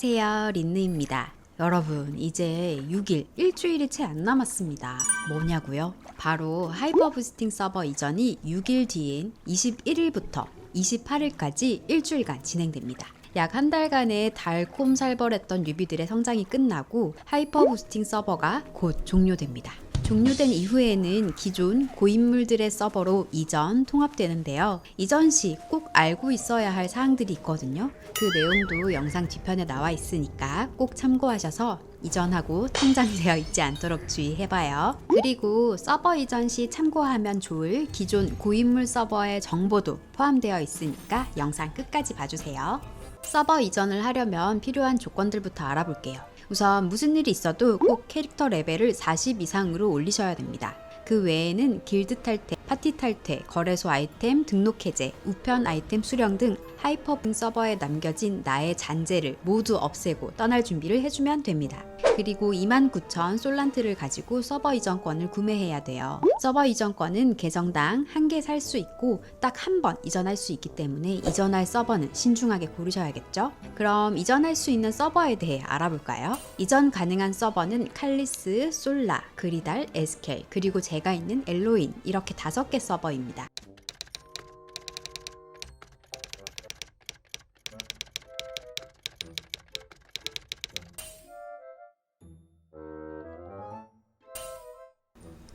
안녕하세요. 린느입니다. 여러분, 이제 6일, 일주일이 채 안 남았습니다. 뭐냐고요? 바로 하이퍼 부스팅 서버 이전이 6일 뒤인 21일부터 28일까지 일주일간 진행됩니다. 약 한 달간의 달콤살벌했던 뉴비들의 성장이 끝나고 하이퍼 부스팅 서버가 곧 종료됩니다. 종료된 이후에는 기존 고인물들의 서버로 이전 통합되는데요. 이전 시 꼭 알고 있어야 할 사항들이 있거든요. 그 내용도 영상 뒤편에 나와 있으니까 꼭 참고하셔서 이전하고 통장되어 있지 않도록 주의해봐요. 그리고 서버 이전 시 참고하면 좋을 기존 고인물 서버의 정보도 포함되어 있으니까 영상 끝까지 봐주세요. 서버 이전을 하려면 필요한 조건들부터 알아볼게요. 우선 무슨 일이 있어도 꼭 캐릭터 레벨을 40 이상으로 올리셔야 됩니다. 그 외에는 길드 탈퇴, 파티 탈퇴, 거래소 아이템 등록 해제, 우편 아이템 수령 등 하이퍼 서버에 남겨진 나의 잔재를 모두 없애고 떠날 준비를 해주면 됩니다. 그리고 29,000 솔란트를 가지고 서버 이전권을 구매해야 돼요. 서버 이전권은 계정당 한 개 살 수 있고 딱 한 번 이전할 수 있기 때문에 이전할 서버는 신중하게 고르셔야겠죠? 그럼 이전할 수 있는 서버에 대해 알아볼까요? 이전 가능한 서버는 칼리스, 솔라, 그리달, 에스켈, 그리고 제가 있는 엘로인 이렇게 다섯 개 서버입니다.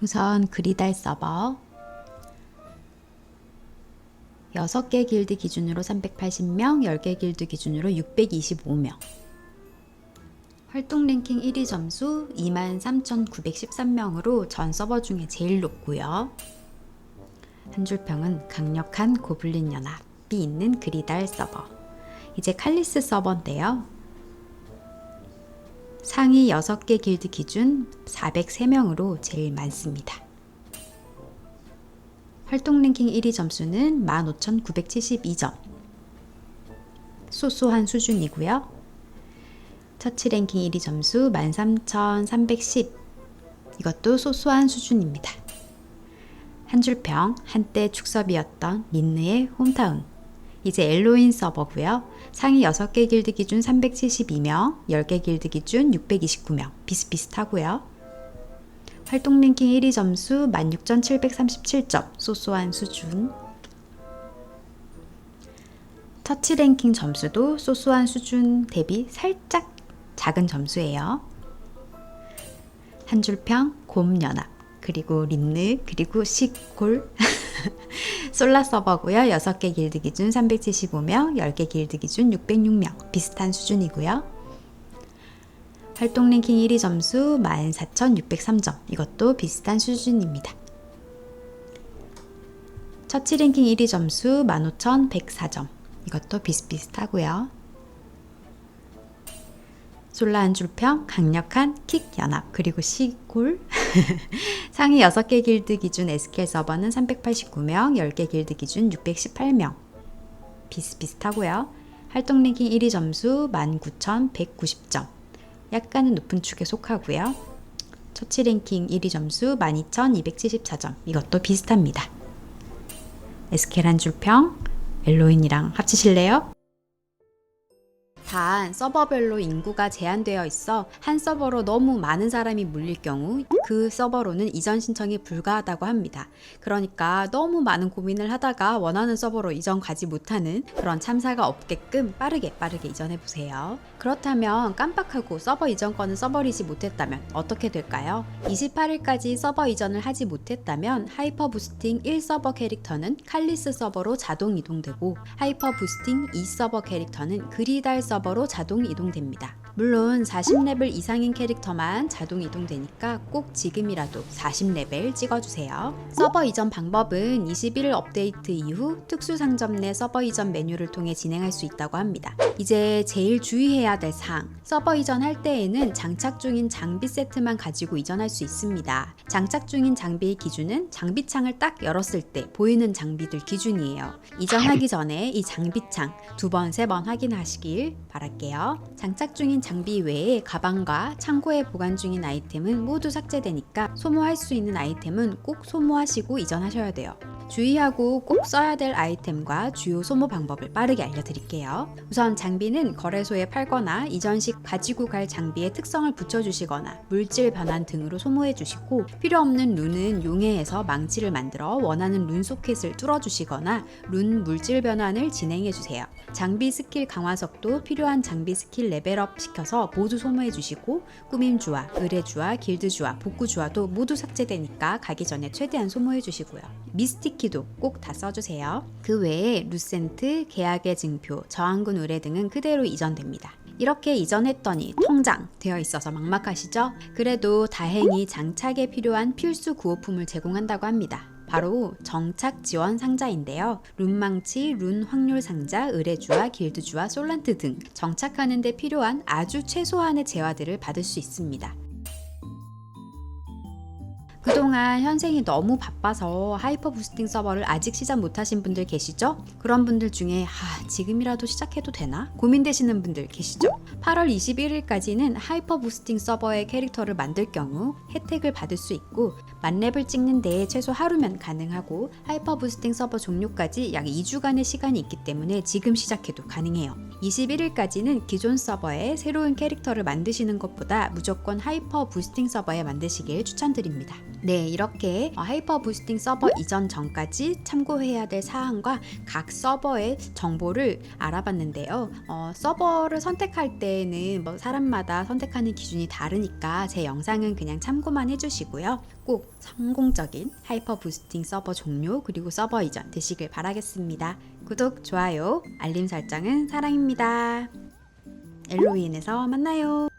우선 그리달 서버 6개 길드 기준으로 380명, 10개 길드 기준으로 625명. 활동 랭킹 1위 점수 23,913명으로 전 서버 중에 제일 높고요. 한 줄평은 강력한 고블린 연합이 있는 그리달 서버. 이제 칼리스 서버인데요. 상위 6개 길드 기준 403명으로 제일 많습니다. 활동 랭킹 1위 점수는 15,972점. 소소한 수준이고요. 처치 랭킹 1위 점수 13,310. 이것도 소소한 수준입니다. 한 줄평, 한때 축섭이었던 린느의 홈타운. 이제 엘로인 서버고요. 상위 6개 길드 기준 372명, 10개 길드 기준 629명. 비슷비슷하고요. 활동 랭킹 1위 점수 16,737점. 소소한 수준. 터치 랭킹 점수도 소소한 수준 대비 살짝 작은 점수예요. 한 줄평, 곰연합, 그리고 린느, 그리고 시골. 솔라 서버고요. 6개 길드 기준 375명, 10개 길드 기준 606명. 비슷한 수준이고요. 활동 랭킹 1위 점수 14,603점. 이것도 비슷한 수준입니다. 처치 랭킹 1위 점수 15,104점. 이것도 비슷비슷하고요. 솔라 한 줄평, 강력한 킥 연합, 그리고 시골. 상위 6개 길드 기준 SQL 서버는 389명, 10개 길드 기준 618명. 비슷비슷하고요. 활동 랭킹 1위 점수 19,190점. 약간은 높은 축에 속하고요. 처치 랭킹 1위 점수 12,274점. 이것도 비슷합니다. SQL 한 줄평, 엘로인이랑 합치실래요? 단 서버별로 인구가 제한되어 있어 한 서버로 너무 많은 사람이 몰릴 경우 그 서버로는 이전 신청이 불가하다고 합니다. 그러니까 너무 많은 고민을 하다가 원하는 서버로 이전 가지 못하는 그런 참사가 없게끔 빠르게 빠르게 이전해 보세요. 그렇다면 깜빡하고 서버 이전권을 써버리지 못했다면 어떻게 될까요? 28일까지 서버 이전을 하지 못했다면 하이퍼 부스팅 1 서버 캐릭터는 칼리스 서버로 자동 이동되고 하이퍼 부스팅 2 서버 캐릭터는 그리달 서버 로 자동 이동됩니다. 물론 40레벨 이상인 캐릭터만 자동 이동되니까 꼭 지금이라도 40레벨 찍어주세요. 서버 이전 방법은 21일 업데이트 이후 특수 상점 내 서버 이전 메뉴를 통해 진행할 수 있다고 합니다. 이제 제일 주의해야 될 사항. 서버 이전할 때에는 장착 중인 장비 세트만 가지고 이전할 수 있습니다. 장착 중인 장비의 기준은 장비창을 딱 열었을 때 보이는 장비들 기준이에요. 이전하기 전에 이 장비창 두 번, 세 번 확인하시길 바랄게요. 장착 중인 장비 외에 가방과 창고에 보관 중인 아이템은 모두 삭제되니까 소모할 수 있는 아이템은 꼭 소모하시고 이전하셔야 돼요. 주의하고 꼭 써야 될 아이템과 주요 소모 방법을 빠르게 알려드릴게요. 우선 장비는 거래소에 팔거나 이전 시 가지고 갈 장비의 특성을 붙여주시거나 물질 변환 등으로 소모해 주시고 필요 없는 룬은 용해해서 망치를 만들어 원하는 룬 소켓을 뚫어주시거나 룬 물질 변환을 진행해 주세요. 장비 스킬 강화석도 필요한 장비 스킬 레벨업 시켜서 모두 소모해 주시고 꾸밈주와 의뢰주와 길드주와 복구주와도 모두 삭제되니까 가기 전에 최대한 소모해 주시고요. 미스 티키도 꼭 다 써주세요. 그 외에 루센트, 계약의 증표, 저항군 의뢰 등은 그대로 이전됩니다. 이렇게 이전했더니 통장 되어 있어서 막막하시죠? 그래도 다행히 장착에 필요한 필수 구호품을 제공한다고 합니다. 바로 정착 지원 상자인데요. 룬망치, 룬 확률 상자, 의뢰주와 길드주와 솔란트 등 정착하는 데 필요한 아주 최소한의 재화들을 받을 수 있습니다. 그동안 현생이 너무 바빠서 하이퍼 부스팅 서버를 아직 시작 못하신 분들 계시죠? 그런 분들 중에 아, 지금이라도 시작해도 되나? 고민되시는 분들 계시죠? 8월 21일까지는 하이퍼 부스팅 서버의 캐릭터를 만들 경우 혜택을 받을 수 있고 만렙을 찍는 데에 최소 하루면 가능하고 하이퍼 부스팅 서버 종료까지 약 2주간의 시간이 있기 때문에 지금 시작해도 가능해요. 21일까지는 기존 서버에 새로운 캐릭터를 만드시는 것보다 무조건 하이퍼 부스팅 서버에 만드시길 추천드립니다. 네, 이렇게 어, 하이퍼 부스팅 서버 이전 전까지 참고해야 될 사항과 각 서버의 정보를 알아봤는데요. 어, 서버를 선택할 때는 뭐 사람마다 선택하는 기준이 다르니까 제 영상은 그냥 참고만 해주시고요. 꼭 성공적인 하이퍼 부스팅 서버 종료 그리고 서버 이전 되시길 바라겠습니다. 구독, 좋아요, 알림 설정은 사랑입니다. 엘로윈에서 만나요.